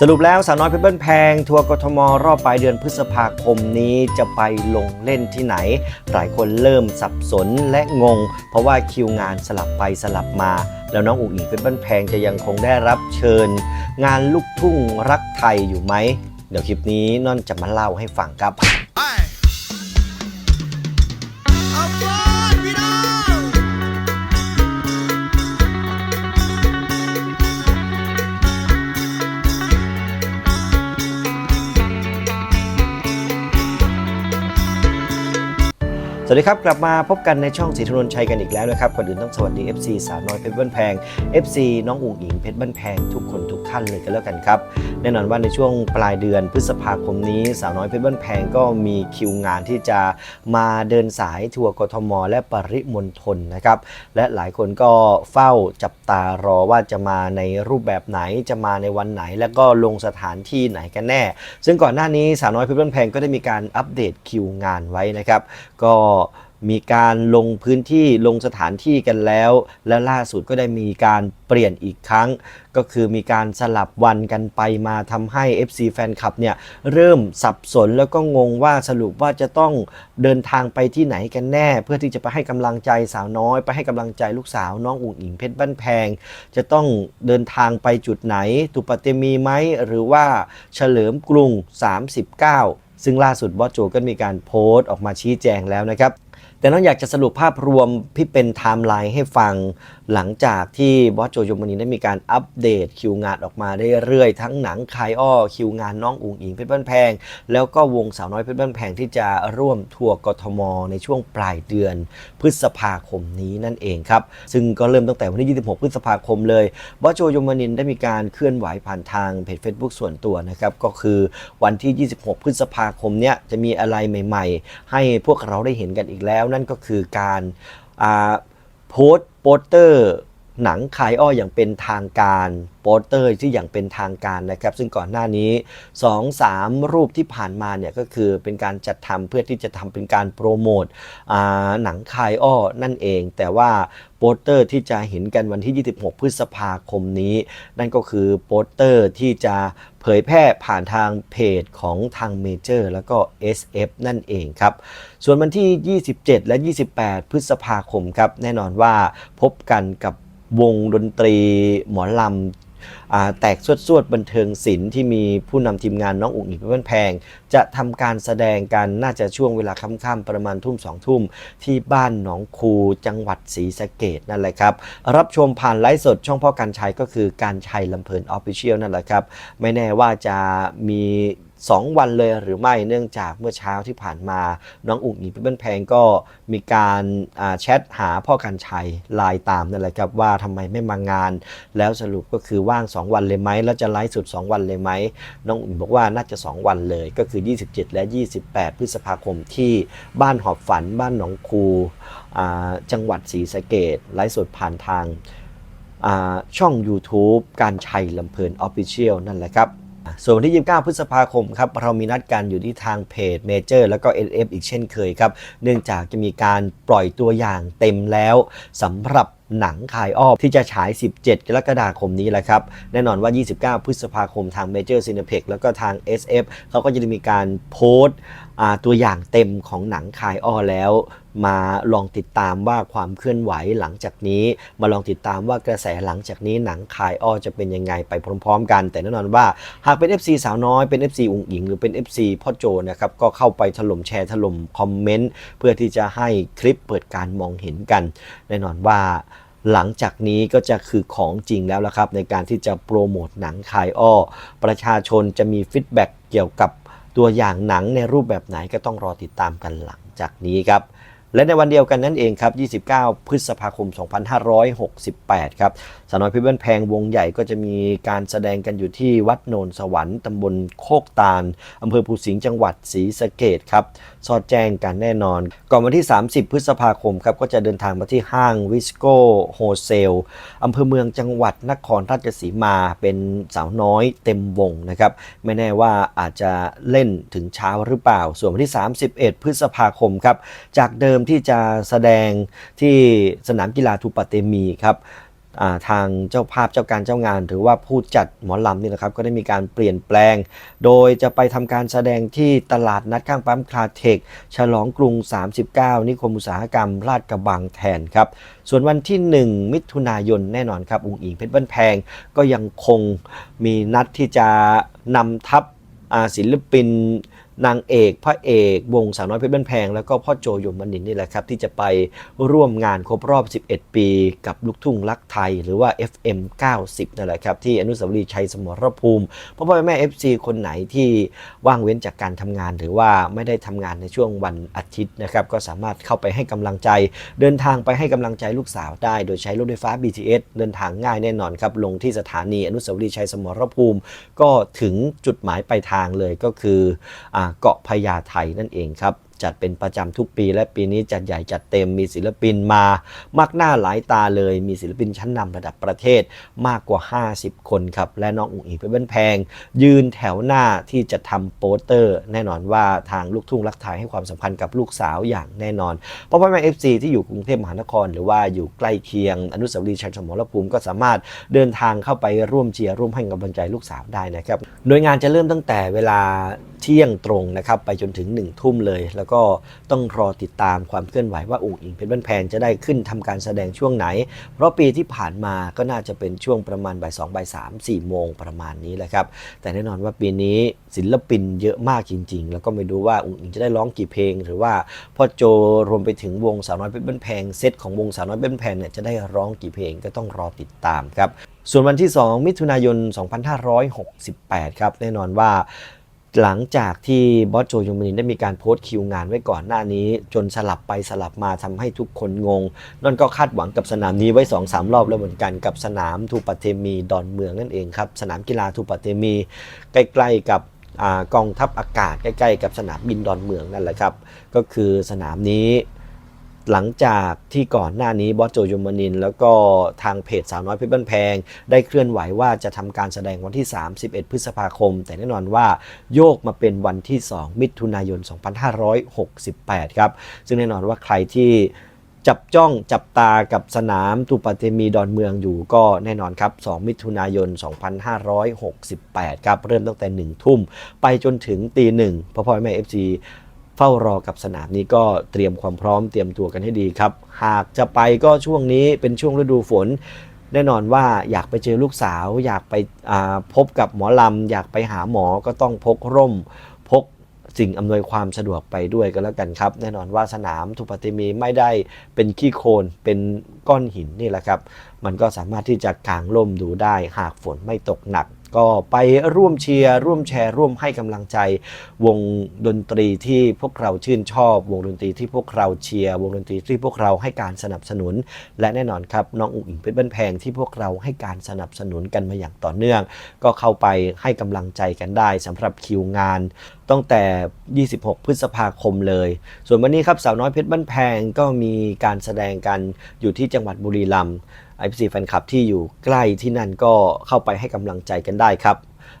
สรุปแล้วสาวน้อยเพชรบ้านแพง ทัวร์กทมรอบปลายเดือนพฤษภาคมนี้จะไปลงเล่นที่ไหน หลายคนเริ่มสับสนและงง เพราะว่าคิวงานสลับไปสลับมา แล้วน้องอุ๋งอิงเพชรบ้านแพงจะยังคงได้รับเชิญ งานลูกทุ่งรักไทยอยู่ไหม เดี๋ยวคลิปนี้นอนจะมาเล่าให้ฟังครับ สวัสดีครับกลับมาพบกันในช่องสีธนนชัยกันอีกแล้วนะครับก่อนอื่นต้องสวัสดี FC สาวน้อยเพชรบ้านแพง FC น้องอุ๋งอิงเพชรบ้านแพงทุกคนทุก ท่านเลยกันแล้วกันครับ แน่นอนว่าในช่วงปลายเดือนพฤษภาคมนี้สาวน้อยเพชรบ้านแพงก็มีคิวงานที่จะมาเดินสายทัวร์กทม และปริมณฑลนะครับและหลายคนก็เฝ้าจับตารอว่าจะมาในรูปแบบไหนจะมาในวันไหน และก็ลงสถานที่ไหนกันแน่ ซึ่งก่อนหน้านี้สาวน้อยเพชรบ้านแพงก็ได้มีการอัปเดตคิวงานไว้นะครับก็ มีการลงพื้นที่ลงสถานที่กันแล้ว และล่าสุดก็ได้มีการเปลี่ยนอีกครั้ง ก็คือมีการสลับวันกันไปมาทำให้ FC แฟนคลับเนี่ยเริ่มสับสนแล้วก็งงว่าสรุปว่าจะต้องเดินทางไปที่ไหนกันแน่ เพื่อที่จะไปให้กำลังใจสาวน้อย ไปให้กำลังใจลูกสาวน้องอุ๋งอิงเพชรบ้านแพง จะต้องเดินทางไปจุดไหนตุปเตมีไหมหรือว่าเฉลิมกรุง 39ซึ่งล่าสุดบอสโจก็มีการโพสต์ออกมาชี้แจงแล้วนะครับ แต่น้องอยากจะสรุปภาพรวมที่เป็นไทม์ไลน์ให้ฟัง หลังจากที่บอสโจยมนีได้มีการอัปเดตคิวงานออกมาเรื่อยๆทั้งหนังคายอ้อคิวงานน้องอุ๋งอิงเพชรบ้านแพง แล้วก็วงสาวน้อยเพชรบ้านแพงที่จะร่วมทัวร์กทม ในช่วงปลายเดือนพฤษภาคมนี้นั่นเองครับ ซึ่งก็เริ่มตั้งแต่วันที่ 26 พฤษภาคมเลยบอสโจยมนินได้มีการเคลื่อนไหวผ่านทางเพจ Facebook ส่วนตัวนะครับก็คือวันที่ 26 พฤษภาคมเนี้ยจะมีอะไรใหม่ ๆ ให้พวกเราได้เห็นกันอีกแล้วนั่นก็คือการโพสต์โปสเตอร์ หนังขายอ้อยอย่างเป็นทางการโปสเตอร์ที่อย่างเป็นทางการนะครับ ซึ่งก่อนหน้านี้ 2-3 รูปที่ผ่านมาเนี่ยก็คือเป็นการจัดทำเพื่อที่จะทำเป็นการโปรโมทหนังคายอ้อนั่นเอง แต่ว่าโปสเตอร์ที่จะเห็นกันวันที่ 26 พฤษภาคมนี้ นั่นก็คือโปสเตอร์ที่จะเผยแพร่ผ่านทางเพจของทางเมเจอร์แล้วก็ SF นั่นเองครับ ส่วนวันที่ 27 และ 28 พฤษภาคมครับแน่นอนว่าพบกันกับ วงดนตรีหมอลำแตกสวดสวดๆบันเทิงศิลป์ที่มีผู้นำทีมงานน้องอุ๋งอิงเพชรบ้านแพง จะทำการแสดงกันน่าจะช่วงเวลาค่ำๆประมาณทุ่มสองทุ่ม ที่บ้านหนองคูจังหวัดศรีสะเกดนั่นแหละครับ รับชมผ่านไลฟ์สดช่องพ่อการชัยก็คือการชัยลำเพลินออฟฟิเชียลนั่นแหละครับ ไม่แน่ว่าจะมี 2 วันเลยหรือไม่เนื่องจากเมื่อเช้าที่ผ่านมา น้องอุ๋งอิงเพชรบ้นแพงก็มีการแชทหาพ่อกันชัยไลน์ตามนั่นแหละครับว่าทำไมไม่มางาน แล้วสรุปก็คือว่าง 2 วันเลยไหมแล้วจะไลฟ์สด2 วันเลยไหมน้องอุ๋งบอกว่าน่าจะ 2 วันเลยก็คือ 27 และ 28 พฤษภาคมที่บ้านหอบฝัน บ้านหนองคูจังหวัดศรีสะเกดไลฟ์สดผ่านทางช่อง YouTube การชัยลำเพลิน Official นั่นแหละครับ ส่วนวันที่ 29 พฤษภาคมครับเรามีนัดกันอยู่ที่ทางเพจเมเจอร์แล้วก็ NF อีกเช่นเคยครับ เนื่องจากจะมีการปล่อยตัวอย่างเต็มแล้วสำหรับหนังคายอ้อที่จะฉาย 17 กรกฎาคมนี้แหละครับ แน่นอนว่า 29 พฤษภาคมทาง Major Cineplex แล้วก็ทาง SF เขาก็จะมีการโพสต์ตัวอย่างเต็มของหนังคายอ้อแล้ว มาลองติดตามว่าความเคลื่อนไหวหลังจากนี้ มาลองติดตามว่ากระแสหลังจากนี้หนังคายอ้อจะเป็นยังไงไปพร้อมๆ กัน แต่แน่นอนว่าหากเป็น FC สาวน้อยเป็น FC อุงอิงหรือเป็น FC พ่อโจนะครับก็เข้าไปถล่มแชร์ถล่มคอมเมนต์เพื่อที่จะให้คลิปเปิดการมองเห็นกัน แน่นอนว่าหลังจากนี้ก็จะคือของจริงแล้วละครับ ในการที่จะโปรโมทหนังคายอ้อ ประชาชนจะมีฟีดแบ็กเกี่ยวกับตัวอย่างหนังในรูปแบบไหนก็ต้องรอติดตามกันหลังจากนี้ครับ และในวันเดียวกันนั่นเองครับ 29 พฤษภาคม 2568 ครับสาวน้อยพิบ้นแพงวงใหญ่ก็จะมีการแสดงกันอยู่ที่วัดโนนสวรรค์ตำบลโคกตาลอำเภอภูสิงห์จังหวัดศรีสะเกดครับ สอดแจ้งกันแน่นอน ก่อนวันที่ 30 พฤษภาคมครับก็จะเดินทางมาที่ห้างวิสโก้โฮเซลอำเภอเมืองจังหวัดนครราชสีมาเป็นสาวน้อยเต็มวงนะครับ ไม่แน่ว่าอาจจะเล่นถึงเช้าหรือเปล่า ส่วนวันที่ 31 พฤษภาคมครับจากเดิมที่จะแสดงที่สนามกีฬาทูปะเตมีครับาทางเจ้าภาพเจ้าการเจ้างาน หรือว่าผู้จัดหมอลำนี่นะครับก็ได้มีการเปลี่ยนแปลง โดยจะไปทำการแสดงที่ตลาดนัดข้างปั๊มคลาเทคฉลองกรุง 39 นิคมอุตสาหกรรมลาดกระบังแทนครับ ส่วนวันที่ 1 มิถุนายนแน่นอนครับอุงอิงเพชรบ้านแพงก็ยังคงมีนัดที่จะนำทัพศิลปิน นางเอกพระเอกวงสาวน้อยเพชรบ้านแพง แล้วก็พ่อโจยมนินนี่แหละครับ ที่จะไปร่วมงานครบรอบ 11 ปี กับลูกทุ่งรักไทย หรือว่า FM 90 นั่นแหละครับ ที่อนุสาวรีย์ชัยสมรภูมิพ่อพ่อแม่ FC คนไหนที่ว่างเว้นจากการทำงาน หรือว่าไม่ได้ทำงานในช่วงวันอาทิตย์นะครับก็สามารถเข้าไปให้กำลังใจ เดินทางไปให้กำลังใจลูกสาวได้ โดยใช้รถไฟฟ้า BTS เดินทางง่ายแน่นอนครับลงที่สถานีอนุสาวรีย์ชัยสมรภูมิ ก็ถึงจุดหมายปลายทางเลยก็คืออาเกาะพญาไทนั่นเองครับ จัดเป็นประจำทุกปี และปีนี้จัดใหญ่จัดเต็มมีศิลปินมามากหน้าหลายตาเลย มีศิลปินชั้นนำระดับประเทศมากกว่า 50 คนครับ และน้องอุ๋งอิงเพชรบ้านแพง ยืนแถวหน้าที่จะทำโปสเตอร์ แน่นอนว่าทางลูกทุ่งรักไทยให้ความสำคัญกับลูกสาวอย่างแน่นอนเพราะพ่อแม่เอฟซีที่อยู่กรุงเทพมหานคร หรือว่าอยู่ใกล้เคียง อนุสาวรีย์ชัยสมรภูมิก็สามารถเดินทางเข้าไปร่วมเชียร์ร่วมให้กำลังใจลูกสาวได้นะครับโดยงานจะเริ่มตั้งแต่เวลาเที่ยงตรงนะครับไปจนถึง1ทุ่มเลยแล้วก็ต้องรอติดตามความเคลื่อนไหวว่าอุ๋งอิงเพชรบ้านแพงจะได้ขึ้นทำการแสดงช่วงไหน เพราะปีที่ผ่านมาก็น่าจะเป็นช่วงประมาณบ่ายสองบ่ายสามสี่โมงประมาณนี้แหละครับแต่แน่นอนว่าปีนี้ศิลปินเยอะมากจริง ๆ แล้วก็ไม่รู้ว่าอุ๋งอิงจะได้ร้องกี่เพลง หรือว่าพ่อโจรวมไปถึงวงสาวน้อยเพชรบ้านแพงเซตของวงสาวน้อยเพชรบ้านแพงเนี่ยจะได้ร้องกี่เพลงก็ต้องรอติดตามครับส่วนวันที่ 2 มิถุนายน 2568 ครับ แน่นอนว่า หลังจากที่บอสโจยงมินินได้มีการโพสต์คิวงานไว้ก่อนหน้านี้ จนสลับไปสลับมาทำให้ทุกคนงงนั่นก็คาดหวังกับสนามนี้ไว้2อสามรอบแล้วเหมือนกันกับสนามทูปเทมีดอนเมืองนั่นเองครับสนามกีฬาทูปเทมี ใกล้ๆกับอกองทัพอากาศใกล้ ๆ กับสนามบินดอนเมืองนั่นแหละครับ ก็คือสนามนี้ หลังจากที่ก่อนหน้านี้บอสโจยมนิน แล้วก็ทางเพจสาวน้อยเพชรบ้านแพง ได้เคลื่อนไหวว่าจะทำการแสดงวันที่ 31 พฤษภาคม แต่แน่นอนว่าโยกมาเป็นวันที่ 2 มิถุนายน 2568 ครับ ซึ่งแน่นอนว่าใครที่จับจ้องจับตากับสนามตูปาเตมีดอนเมืองอยู่ก็แน่นอนครับ 2 มิถุนายน 2568 ครับ เริ่มตั้งแต่ 1 ทุ่ม ไปจนถึงตีหนึ่งพ่อพ่อแม่ FC เฝ้ารอกับสนามนี้ก็เตรียมความพร้อมเตรียมตัวกันให้ดีครับ หากจะไปก็ช่วงนี้เป็นช่วงฤดูฝน แน่นอนว่าอยากไปเจอลูกสาว อยากไปพบกับหมอลำ อยากไปหาหมอก็ต้องพกร่ม พกสิ่งอำนวยความสะดวกไปด้วยก็แล้วกันครับ แน่นอนว่าสนามทุปติมีไม่ได้เป็นขี้โคลนเป็นก้อนหินนี่แหละครับ มันก็สามารถที่จะกางร่มดูได้หากฝนไม่ตกหนัก ก็ไปร่วมเชียร์ร่วมแชร์ร่วมให้กำลังใจ วงดนตรีที่พวกเราชื่นชอบ วงดนตรีที่พวกเราเชียร์วงดนตรีที่พวกเราให้การสนับสนุน และแน่นอนครับน้องอุ๋งอิงเพชรบ้านแพงที่พวกเราให้การสนับสนุนกันมาอย่างต่อเนื่อง ก็เข้าไปให้กำลังใจกันได้สำหรับคิวงานตั้งแต่ 26 พฤษภาคมเลย ส่วนวันนี้ครับสาวน้อยเพชรบ้านแพงก็มีการแสดงกันอยู่ที่จังหวัดบุรีรัมย์ ไอพีแฟนคลับที่อยู่ใกล้ที่นั่นก็เข้าไปให้กำลังใจกันได้ครับ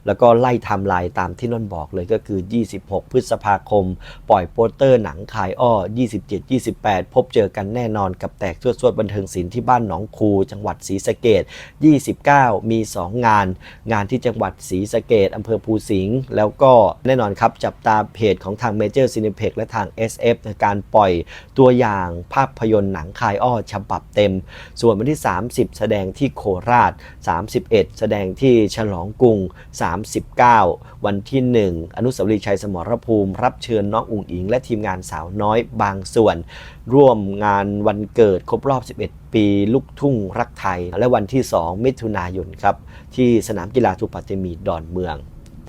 แล้วก็ไล่ทม์ไลน์ตามที่นนบอกเลยก็คือ 26 พฤษภาคม ปล่อยโปสเตอร์หนังขายอ้อ 27 28 พบเจอกันแน่นอนกับแตกสวดสวดบันเทิงศิลป์ที่บ้านหนองคู จังหวัดศรีสะเกด29 มี 2 งาน งานที่จังหวัดศรีสะเกดอำเภอภูสิงห์แล้วก็แน่นอนครับ จับตาเพจของทางเมเจอร์ซีนิเพ็กและทาง SF ในการปล่อยตัวอย่างภาพยนตร์หนังคายอ้อฉบับเต็ม ส่วนวันที่ 30 แสดงที่โคราช 31 แสดงที่ฉลองกรุง39 วันที่ 1 อนุสาวรีย์ชัยสมรภูมิ รับเชิญน้องอุ๋งอิง และทีมงานสาวน้อยบางส่วน ร่วมงานวันเกิดครบรอบ 11 ปี ลูกทุ่งรักไทย และวันที่ 2 มิถุนายนครับ ที่สนามกีฬาทูปะเตมีดอนเมือง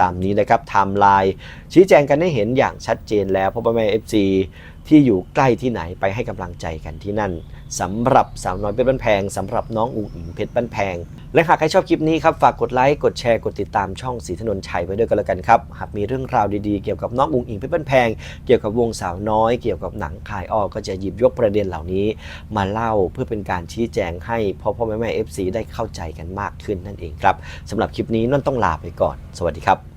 ตามนี้นะครับไทม์ไลน์ชี้แจงกันให้เห็นอย่างชัดเจนแล้วเพราะว่าแม่เอฟซี ที่อยู่ใกล้ที่ไหนไปให้กำลังใจกันที่นั่นสำหรับสาวน้อยเพชรบ้านแพงสำหรับน้องอุ๋งอิงเพชรบ้านแพง และหากใครชอบคลิปนี้ครับฝากกดไลค์กดแชร์กดติดตามช่องสีถนนชัยไว้ด้วยกันแล้วกันครับหากมีเรื่องราวดีๆเกี่ยวกับน้องอุ๋งอิงเพชรบ้านแพง เกี่ยวกับวงสาวน้อย เกี่ยวกับหนังคายอ้อก็จะหยิบยกประเด็นเหล่านี้ มาเล่าเพื่อเป็นการชี้แจงให้พ่อพ่อแม่แม่เอฟซีได้เข้าใจกันมากขึ้นนั่นเองครับสำหรับคลิปนี้นั่นต้องลาไปก่อน สวัสดีครับ